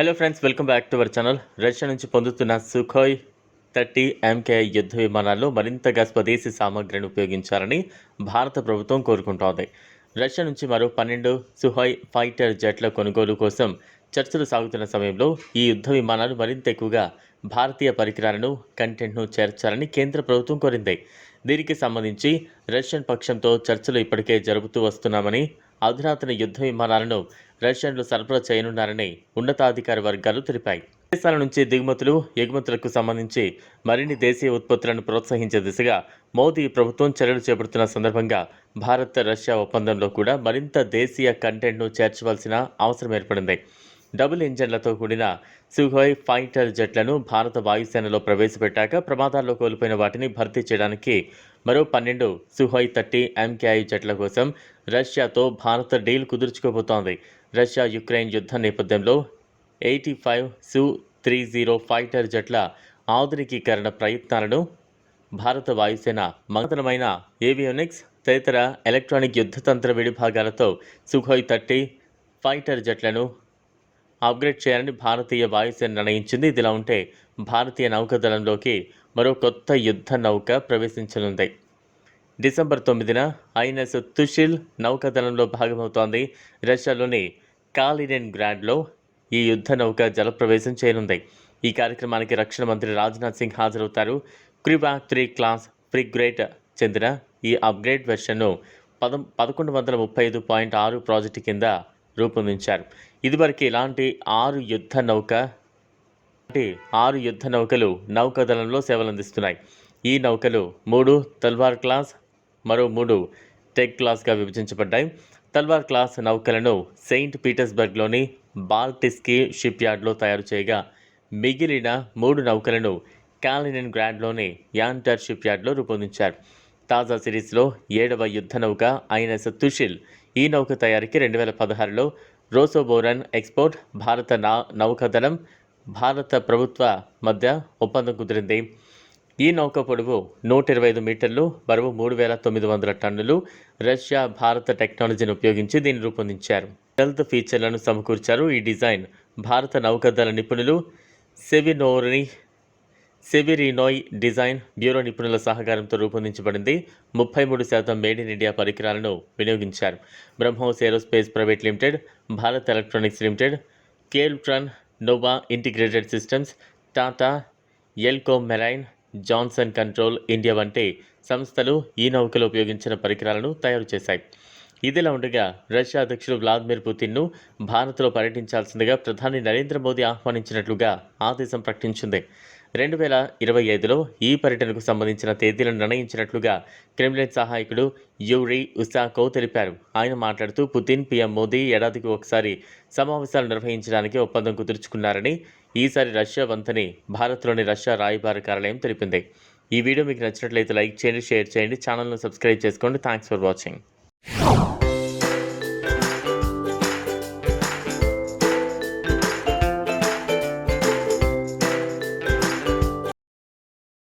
Hello friends welcome back to our channel Russia నుంచి పొందుతున్న Sukhoi thirty MK యుద్ధ విమానాల్లో మరింతగా స్వదేశీ సామగ్రిని ఉపయోగించాలని భారత ప్రభుత్వం కోరుకుంటోంది. రష్యా నుంచి మరో పన్నెండు సుహోయ్ ఫైటర్ జెట్ల కొనుగోలు కోసం చర్చలు సాగుతున్న సమయంలో ఈ యుద్ధ విమానాలు మరింత ఎక్కువగా భారతీయ పరికరాలను కంటెంట్ను చేర్చాలని కేంద్ర ప్రభుత్వం కోరింది. దీనికి సంబంధించి రష్యన్ పక్షంతో చర్చలు ఇప్పటికే జరుపుతూ వస్తున్నామని అధునాతన యుద్ధ విమానాలను రష్యన్లు సరఫరా చేయనున్నారని ఉన్నతాధికార వర్గాలు తెలిపాయి. దేశాల నుంచి దిగుమతులు ఎగుమతులకు సంబంధించి మరిన్ని దేశీయ ఉత్పత్తులను ప్రోత్సహించే దిశగా మోదీ ప్రభుత్వం చర్యలు చేపడుతున్న సందర్భంగా భారత్ రష్యా ఒప్పందంలో కూడా మరింత దేశీయ కంటెంట్ను చేర్చవలసిన అవసరం ఏర్పడింది. డబుల్ ఇంజన్లతో కూడిన సుహోయ్ ఫైటర్ జెట్లను భారత వాయుసేనలో ప్రవేశపెట్టాక ప్రమాదాల్లో కోల్పోయిన వాటిని భర్తీ చేయడానికి మరో పన్నెండు సుహోయ్ థర్టీ ఎంకేఐ జెట్ల కోసం రష్యాతో భారత డీల్ కుదుర్చుకోబోతోంది. రష్యా యుక్రెయిన్ యుద్ధం నేపథ్యంలో eighty five Su three zero fighter జెట్ల ఆధునికీకరణ ప్రయత్నాలను భారత వాయుసేన మంగతనమైన ఏవియోనిక్స్ తదితర ఎలక్ట్రానిక్ యుద్ధతంత్ర విడిభాగాలతో సుఖోయ్ థర్టీ ఫైటర్ జెట్లను అప్గ్రేడ్ చేయాలని భారతీయ వాయుసేన నిర్ణయించింది. ఇదిలా ఉంటే భారతీయ నౌకాదళంలోకి మరో కొత్త యుద్ధ నౌక ప్రవేశించనుంది. డిసెంబర్ తొమ్మిదిన ఐఎన్ఎస్ తుషిల్ నౌకాదళంలో భాగమవుతోంది. రష్యాలోని కాలిడెన్ గ్రాండ్లో ఈ యుద్ధ నౌక జలప్రవేశం చేయనుంది. ఈ కార్యక్రమానికి రక్షణ మంత్రి రాజ్నాథ్ సింగ్ హాజరవుతారు. క్రిబాక్ త్రీ క్లాస్ ఫ్రిగ్రేట్ చెందిన ఈ అప్గ్రేడ్ వెర్షన్ను పదం పదకొండు వందల ముప్పై ఐదు పాయింట్ ఆరు ప్రాజెక్టు కింద రూపొందించారు. ఇదివరకు ఇలాంటి ఆరు యుద్ధ నౌక అంటే ఆరు యుద్ధ నౌకలు నౌకాదళంలో సేవలందిస్తున్నాయి. ఈ నౌకలు మూడు తల్వార్ క్లాస్ మరో మూడు టెక్ క్లాస్గా విభజించబడ్డాయి. తల్వార్ క్లాస్ నౌకలను సెయింట్ పీటర్స్బర్గ్లోని బాల్టిస్కీ షిప్ యార్డ్లో తయారు చేయగా మిగిలిన మూడు నౌకలను కాలినన్ గ్రాండ్లోని యాంటర్ షిప్ యార్డ్లో రూపొందించారు. తాజా సిరీస్లో ఏడవ యుద్ధ నౌక ఐఎన్ఎస్ తుషిల్ ఈ నౌక తయారీకి రెండు వేల పదహారులో రోసోబోరన్ ఎక్స్పోర్ట్ భారత నా నౌకాదళం భారత ప్రభుత్వ మధ్య ఒప్పందం కుదిరింది. ఈ నౌక పొడవు నూట ఇరవై ఐదు మీటర్లు బరువు మూడు వేల తొమ్మిది వందల టన్నులు. రష్యా భారత టెక్నాలజీని ఉపయోగించి దీన్ని రూపొందించారు. హెల్త్ ఫీచర్లను సమకూర్చారు ఈ డిజైన్. భారత నౌకాదళ నిపుణులు సెవినోరి సెవిరినోయ్ డిజైన్ బ్యూరో నిపుణుల సహకారంతో రూపొందించబడింది. ముప్పై మూడు శాతం మేడ్ ఇన్ ఇండియా పరికరాలను వినియోగించారు. BrahMos aerospace private limited Bharat electronics limited Keltron Nova integrated systems Tata Elco marine Johnson control India వంటి సంస్థలు ఈ నౌకలో ఉపయోగించిన పరికరాలను తయారు చేశాయి. ఇదిలా ఉండగా రష్యా అధ్యక్షుడు వ్లాదిమిర్ పుతిన్ను భారత్లో పర్యటించాల్సిందిగా ప్రధాని నరేంద్ర మోదీ ఆహ్వానించినట్లుగా ఆ దేశం ప్రకటించింది. రెండు వేల ఇరవై ఐదులో ఈ పర్యటనకు సంబంధించిన తేదీలను నిర్ణయించినట్లుగా క్రెమ్లిన్ సహాయకుడు యూరి ఉసాకో తెలిపారు. ఆయన మాట్లాడుతూ పుతిన్ పీఎం మోదీ ఏడాదికి ఒకసారి సమావేశాలు నిర్వహించడానికి ఒప్పందం కుదుర్చుకున్నారని ఈసారి రష్యా వంతని భారత్లోని రష్యా రాయబార కార్యాలయం తెలిపింది. ఈ వీడియో మీకు నచ్చినట్లయితే లైక్ చేయండి షేర్ చేయండి ఛానల్ను సబ్స్క్రైబ్ చేసుకోండి. Thanks for watching.